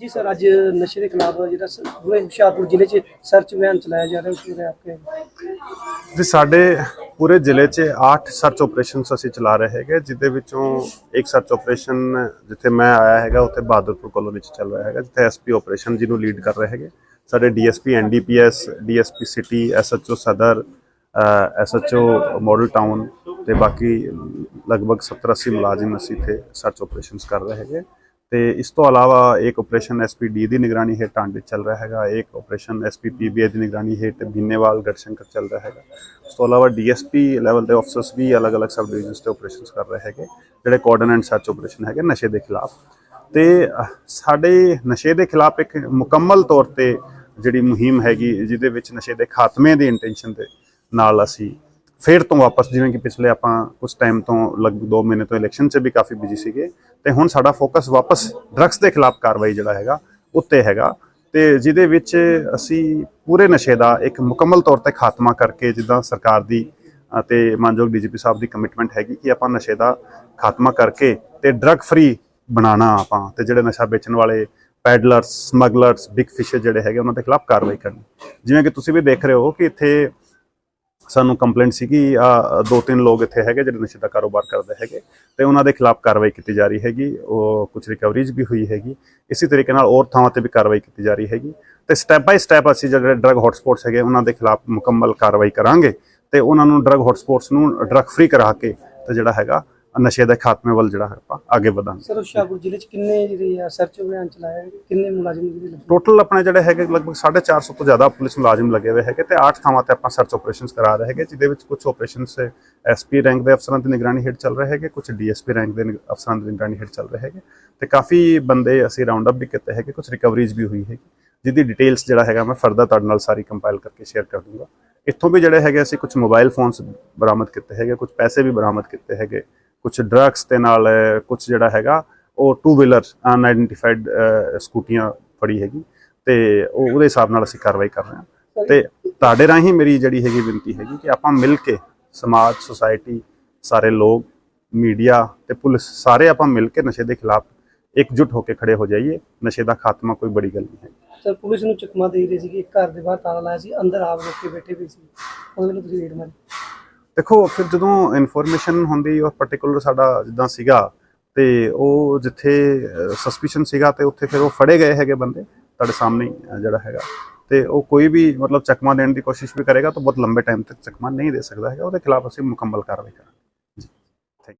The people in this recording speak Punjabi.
ਜੀ ਸਰ, ਅੱਜ ਨਸ਼ੇ ਦੇ ਖਿਲਾਫ ਜਿਹੜਾ ਸ- ਹੁਸ਼ਿਆਰਪੁਰ ਜ਼ਿਲ੍ਹੇ 'ਚ ਸਰਚ ਅਭਿਆਨ ਚਲਾਇਆ ਜਾ ਰਿਹਾ, ਉਸ ਬਾਰੇ ਆਪਕੇ ਜੀ, ਸਾਡੇ ਪੂਰੇ ਜ਼ਿਲ੍ਹੇ 'ਚ 8 ਸਰਚ ਆਪਰੇਸ਼ਨਸ ਅਸੀਂ ਚਲਾ ਰਹੇ ਹੈਗੇ ਜਿਦੇ ਵਿੱਚੋਂ ਇੱਕ ਸਰਚ ਆਪਰੇਸ਼ਨ ਜਿੱਥੇ ਮੈਂ ਆਇਆ ਹੈਗਾ, ਉੱਥੇ ਬਹਾਦਰਪੁਰ ਕਲੋਨੀ 'ਚ ਚੱਲ ਰਿਹਾ ਹੈਗਾ, ਜਿੱਥੇ ਐਸਪੀ ਆਪਰੇਸ਼ਨ ਜਿਹਨੂੰ ਲੀਡ ਕਰ ਰਹੇ ਹੈਗੇ। ਸਾਡੇ DSP NDPS DSP city SHO ਸਦਰ ਐਸਐਚਓ ਮਾਡਲ ਟਾਊਨ ਤੇ ਬਾਕੀ ਲਗਭਗ 70 80 ਮੁਲਾਜ਼ਮ ਅਸੀਂ ਇੱਥੇ ਸਰਚ ਆਪਰੇਸ਼ਨਸ ਕਰ ਰਹੇ ਹੈਗੇ। ਤੇ ਇਸ ਤੋਂ ਇਲਾਵਾ ਇੱਕ ਆਪਰੇਸ਼ਨ ਐਸਪੀਡੀ ਦੀ ਨਿਗਰਾਨੀ ਹੇਠ ਟਾਂਡੇ ਚੱਲ ਰਿਹਾ ਹੈਗਾ, ਇੱਕ ਆਪਰੇਸ਼ਨ ਐਸਪੀਪੀਬੀਏ ਦੀ ਨਿਗਰਾਨੀ ਹੇਠ ਬਿੰਨੇਵਾਲ ਗੜਸ਼ੰਕਰ ਚੱਲ ਰਿਹਾ ਹੈਗਾ। ਉਸ ਤੋਂ ਇਲਾਵਾ ਡੀਐਸਪੀ ਲੈਵਲ ਦੇ ਅਫਸਰਸ ਵੀ ਅਲੱਗ-ਅਲੱਗ ਸਬ ਡਿਵੀਜ਼ਨਸ ਤੇ ਆਪਰੇਸ਼ਨਸ ਕਰ ਰਹੇ ਹੈਗੇ, ਜਿਹੜੇ ਕੋਆਰਡੀਨੇਟ ਸਰਚ ਆਪਰੇਸ਼ਨ ਹੈਗੇ ਨਸ਼ੇ ਦੇ ਖਿਲਾਫ। ਤੇ ਸਾਡੇ ਨਸ਼ੇ ਦੇ ਖਿਲਾਫ ਇੱਕ ਮੁਕੰਮਲ ਤੌਰ ਤੇ ਜਿਹੜੀ ਮੁਹਿੰਮ ਹੈਗੀ, ਜਿਹਦੇ ਵਿੱਚ ਨਸ਼ੇ ਦੇ ਖਾਤਮੇ ਦੀ ਇੰਟੈਂਸ਼ਨ ਦੇ ਨਾਲ ਅਸੀਂ ਫੇਰ ਤੋਂ ਵਾਪਸ, ਜਿਵੇਂ ਕਿ ਪਿਛਲੇ ਆਪਾਂ ਕੁਝ ਟਾਈਮ ਤੋਂ ਲਗਭਗ 2 ਮਹੀਨੇ ਤੋਂ ਇਲੈਕਸ਼ਨ 'ਚ ਵੀ ਕਾਫੀ ਬਿਜ਼ੀ ਸੀਗੇ, ਤੇ ਹੁਣ ਸਾਡਾ ਫੋਕਸ ਵਾਪਸ ਡਰੱਗਸ ਦੇ ਖਿਲਾਫ ਕਾਰਵਾਈ ਜਿਹੜਾ ਹੈਗਾ, ਉੱਤੇ ਹੈਗਾ। ਤੇ ਜਿਹਦੇ ਵਿੱਚ ਅਸੀਂ ਪੂਰੇ ਨਸ਼ੇ ਦਾ ਇੱਕ ਮੁਕੰਮਲ ਤੌਰ ਤੇ ਖਾਤਮਾ ਕਰਕੇ ਜਿੱਦਾਂ ਸਰਕਾਰ ਦੀ ਅਤੇ ਮਾਨਯੋਗ ਡੀਜੀਪੀ ਸਾਹਿਬ ਦੀ ਕਮਿਟਮੈਂਟ ਹੈਗੀ ਕਿ ਆਪਾਂ ਨਸ਼ੇ ਦਾ ਖਾਤਮਾ ਕਰਕੇ ਤੇ ਡਰੱਗ ਫਰੀ ਬਣਾਉਣਾ ਆਪਾਂ, ਤੇ ਜਿਹੜੇ ਨਸ਼ਾ ਵੇਚਣ ਵਾਲੇ ਪੈਡਲਰਸ ਸਮਗਲਰਸ ਬਿਗ ਫਿਸ਼ ਜਿਹੜੇ ਹੈਗੇ ਉਹਨਾਂ ਦੇ ਖਿਲਾਫ ਕਾਰਵਾਈ ਕਰਨੀ। ਜਿਵੇਂ ਕਿ ਤੁਸੀਂ ਵੀ ਦੇਖ ਰਹੇ ਹੋ ਕਿ ਇੱਥੇ ਸਾਨੂੰ ਕੰਪਲੇਂਟ ਸੀ ਕਿ ਦੋ ਤਿੰਨ ਲੋਕ ਇੱਥੇ ਹੈਗੇ ਜਿਹੜੇ ਨਸ਼ੇ ਦਾ ਕਾਰੋਬਾਰ ਕਰਦੇ ਹੈਗੇ ਤੇ ਉਹਨਾਂ ਦੇ ਖਿਲਾਫ ਕਾਰਵਾਈ ਕੀਤੀ ਜਾ ਰਹੀ ਹੈਗੀ, ਉਹ ਕੁਝ ਰਿਕਵਰੀਜ਼ ਵੀ ਹੋਈ ਹੈਗੀ, ਇਸੇ ਤਰੀਕੇ ਨਾਲ ਹੋਰ ਥਾਵਾਂ ਤੇ ਵੀ ਕਾਰਵਾਈ ਕੀਤੀ ਜਾ ਰਹੀ ਹੈਗੀ ਤੇ ਸਟੈਪ ਬਾਈ ਸਟੈਪ ਅਸੀਂ ਜਿਹੜੇ ਡਰੱਗ ਹੌਟਸਪੌਟਸ ਹੈਗੇ ਉਹਨਾਂ ਦੇ ਖਿਲਾਫ ਮੁਕੰਮਲ ਕਾਰਵਾਈ ਕਰਾਂਗੇ ਤੇ ਉਹਨਾਂ ਨੂੰ ਡਰੱਗ ਹੌਟਸਪੌਟਸ ਨੂੰ ਡਰੱਗ ਫ੍ਰੀ ਕਰਾ ਕੇ ਤੇ ਜਿਹੜਾ ਹੈਗਾ ਨਸ਼ੇ ਦੇ ਖਾਤਮੇ ਵੱਲ ਜਿਹੜਾ ਹੈ ਆਪਾਂ ਅੱਗੇ ਵਧਾਂਗੇ। ਸਰ ਹੁਸ਼ਿਆਰਪੁਰ ਜ਼ਿਲ੍ਹੇ 'ਚ ਕਿੰਨੇ ਜਿਹੜੇ ਆ ਸਰਚ ਅਭਿਆਨ ਚਲਾਇਆ ਕਿੰਨੇ ਮੁਲਾਜ਼ਮ ਜਿਹੜੇ ਲੱਗੇ? ਟੋਟਲ ਆਪਣੇ ਜਿਹੜੇ ਹੈਗੇ ਲਗਭਗ 450 ਤੋਂ ਜ਼ਿਆਦਾ ਪੁਲਿਸ ਮੁਲਾਜ਼ਮ ਲੱਗੇ ਹੋਏ ਹੈਗੇ ਤੇ 8 ਥਾਵਾਂ ਤੇ ਆਪਾਂ ਸਰਚ ਆਪਰੇਸ਼ਨਸ ਕਰਾ ਰਹੇ ਹੈਗੇ ਜਿਹਦੇ ਵਿੱਚ ਕੁਝ ਆਪਰੇਸ਼ਨਸ ਐਸਪੀ ਰੈਂਕ ਦੇ ਅਫਸਰਾਂ ਦੀ ਨਿਗਰਾਨੀ ਹੇਠ ਚੱਲ ਰਹੇ ਹੈਗੇ ਕੁਝ ਡੀਐਸਪੀ ਰੈਂਕ ਦੇ ਅਫਸਰਾਂ ਦੀ ਨਿਗਰਾਨੀ ਹੇਠ ਚੱਲ ਰਹੇ ਹੈਗੇ ਤੇ ਕਾਫੀ ਬੰਦੇ ਅਸੀਂ ਰਾਉਂਡ ਅਪ ਵੀ ਕੀਤੇ ਹੈਗੇ ਕੁਝ ਰਿਕਵਰੀਜ਼ ਵੀ ਹੋਈ ਹੈਗੀ ਜਿਹਦੀ ਡਿਟੇਲਸ ਜਿਹੜਾ ਹੈਗਾ ਮੈਂ ਫਰਦਰ ਤੁਹਾਡੇ ਨਾਲ ਸਾਰੀ ਕੰਪਾਈਲ ਕਰਕੇ ਸ਼ੇਅਰ ਕਰ ਦੂੰਗਾ। ਇੱਥੋਂ ਵੀ ਜਿਹੜੇ ਹੈਗੇ ਅਸੀਂ ਕੁਝ ਮੋਬਾਈਲ ਫੋਨਸ ਬਰਾਮਦ ਕੀਤੇ ਹੈਗੇ ਕੁਝ ਪੈਸੇ ਵੀ ਬਰਾਮਦ ਕੀਤੇ ਹੈਗੇ ਕੁਝ ਡਰੱਗਸ ਦੇ ਨਾਲ ਕੁਝ ਜਿਹੜਾ ਹੈਗਾ ਉਹ ਟੂ ਵੀਲਰ ਅਨਆਇਡੈਂਟੀਫਾਈਡ ਸਕੂਟੀਆਂ ਫੜੀ ਹੈਗੀ ਤੇ ਉਹ ਉਹਦੇ ਹਿਸਾਬ ਨਾਲ ਅਸੀਂ ਕਾਰਵਾਈ ਕਰ ਰਹੇ ਹਾਂ। ਤੇ ਤੁਹਾਡੇ ਰਾਹੀਂ ਮੇਰੀ ਜਿਹੜੀ ਹੈਗੀ ਬੇਨਤੀ ਹੈਗੀ ਕਿ ਆਪਾਂ ਮਿਲ ਕੇ ਸਮਾਜ ਸੁਸਾਇਟੀ ਸਾਰੇ ਲੋਕ ਮੀਡੀਆ ਤੇ ਪੁਲਿਸ ਸਾਰੇ ਆਪਾਂ ਮਿਲ ਕੇ ਨਸ਼ੇ ਦੇ ਖਿਲਾਫ ਇਕਜੁੱਟ ਹੋ ਕੇ ਖੜੇ ਹੋ ਜਾਈਏ। ਨਸ਼ੇ ਦਾ ਖਾਤਮਾ ਕੋਈ ਬੜੀ ਗੱਲ ਨਹੀਂ ਹੈ ਸਰ ਪੁਲਿਸ ਨੂੰ ਚਕਮਾ ਦੇ ਰਹੇ ਸੀ ਕਿ ਘਰ ਦੇ ਬਾਹਰ ਤਾਲਾ ਲਾਇਆ ਸੀ ਅੰਦਰ ਆਪ ਲੋਕ ਬੈਠੇ ਵੀ ਸੀ। ਉਹਦੇ ਨੂੰ ਤੁਸੀਂ ਰੇਡ ਮਾਰੀ। ਦੇਖੋ, ਫਿਰ ਜਦੋਂ ਇਨਫੋਰਮੇਸ਼ਨ ਹੁੰਦੀ ਔਰ ਪਾਰਟਿਕੂਲਰ ਸਾਡਾ ਜਿੱਦਾਂ ਸੀਗਾ, ਤੇ ਉਹ ਜਿੱਥੇ ਸਸਪੀਸ਼ਨ ਸੀਗਾ, ਤੇ ਉੱਥੇ ਫਿਰ ਉਹ ਫੜੇ ਗਏ ਹੈਗੇ ਬੰਦੇ ਤੁਹਾਡੇ ਸਾਹਮਣੇ ਜਿਹੜਾ ਹੈਗਾ। ਤੇ ਉਹ ਕੋਈ ਵੀ ਮਤਲਬ ਚਕਮਾ ਦੇਣ ਦੀ ਕੋਸ਼ਿਸ਼ ਵੀ ਕਰੇਗਾ, ਤਾਂ ਬਹੁਤ ਲੰਬੇ ਟਾਈਮ ਤੱਕ ਚਕਮਾ ਨਹੀਂ ਦੇ ਸਕਦਾ ਹੈਗਾ, ਉਹਦੇ ਖਿਲਾਫ ਅਸੀਂ ਮੁਕੰਮਲ ਕਾਰਵਾਈ ਕਰਾਂਗੇ।